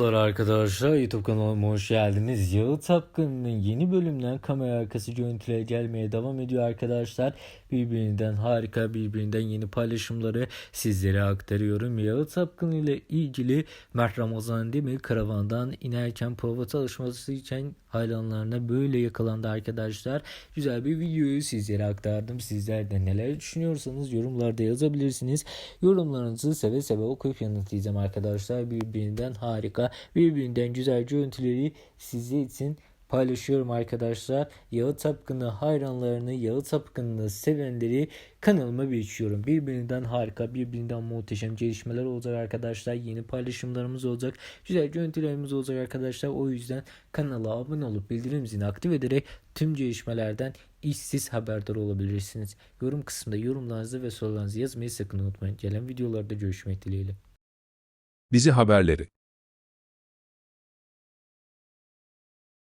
Merhabalar arkadaşlar YouTube kanalıma hoş geldiniz. Yağı Tapkın'ın yeni bölümden kamera arkası görüntüleri gelmeye devam ediyor arkadaşlar. Birbirinden harika birbirinden yeni paylaşımları sizlere aktarıyorum. Yağı Tapkın ile ilgili Mert Ramazan Demir karavandan inerken prova çalışması için hayranlarına böyle yakalandı arkadaşlar. Güzel bir videoyu sizlere aktardım. Sizler de neler düşünüyorsanız yorumlarda yazabilirsiniz. Yorumlarınızı seve seve okuyup yanıtlayacağım arkadaşlar. Birbirinden harika, birbirinden güzel görüntüleri size için paylaşıyorum arkadaşlar. Yağı Tapkın'ı hayranlarını, Yağı Tapkın'ı sevenleri kanalıma bekliyorum. Birbirinden harika, birbirinden muhteşem gelişmeler olacak arkadaşlar. Yeni paylaşımlarımız olacak. Güzel görüntülerimiz olacak arkadaşlar. O yüzden kanala abone olup bildirim zilini aktif ederek tüm gelişmelerden işsiz haberdar olabilirsiniz. Yorum kısmında yorumlarınızı ve sorularınızı yazmayı sakın unutmayın. Gelen videolarda görüşmek dileğiyle. Dizi haberleri